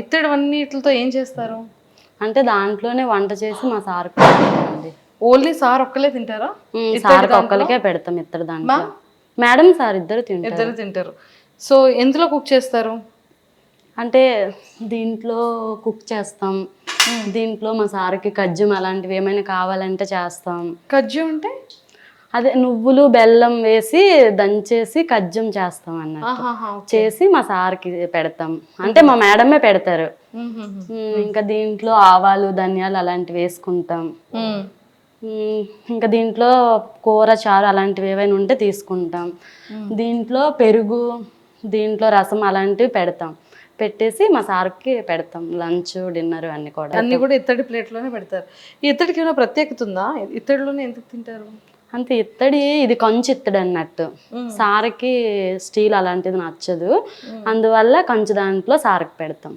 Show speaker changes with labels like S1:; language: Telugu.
S1: ఇత్తడి అన్నిటితో ఏం చేస్తారు?
S2: అంటే దాంట్లోనే వంట చేసి మా పెడతామండి
S1: ఓన్లీ సార్ ఒక్కలే తింటారా?
S2: సార్ ఒక్కరికే పెడతాం ఇద్దరు దాంట్లో. మేడం సార్ ఇద్దరు తింటారు.
S1: ఇద్దరు తింటారు. సో ఎందులో కుక్ చేస్తారు?
S2: అంటే దీంట్లో కుక్ చేస్తాం. దీంట్లో మా సార్కి కజ్జం అలాంటివి ఏమైనా కావాలంటే చేస్తాం.
S1: కజ్జు అంటే?
S2: అదే నువ్వులు బెల్లం వేసి దంచేసి కజ్జం చేస్తాం అన్నట్టు. చేసి మా సార్కి పెడతాం. అంటే మా మేడమే పెడతారు. ఇంకా దీంట్లో ఆవాలు ధనియాలు అలాంటివి వేసుకుంటాం. ఇంకా దీంట్లో కూర చారు అలాంటివి ఏవైనా ఉంటే తీసుకుంటాం. దీంట్లో పెరుగు దీంట్లో రసం అలాంటివి పెడతాం. పెట్టేసి మా సార్కి పెడతాం. లంచ్ డిన్నర్ అన్నీ కూడా.
S1: అన్ని కూడా ఇత్తడి ప్లేట్లోనే పెడతారు. ఈ ఇత్తడికి ఏమైనా ప్రత్యేకత ఉందా? ఇత్తడిలోనే ఎందుకు తింటారు?
S2: అంతే ఇత్తడి ఇది కంచు ఇత్తడి అన్నట్టు. సార్కి స్టీల్ అలాంటిది నచ్చదు. అందువల్ల కంచు దాంట్లో సార్కి పెడతాం.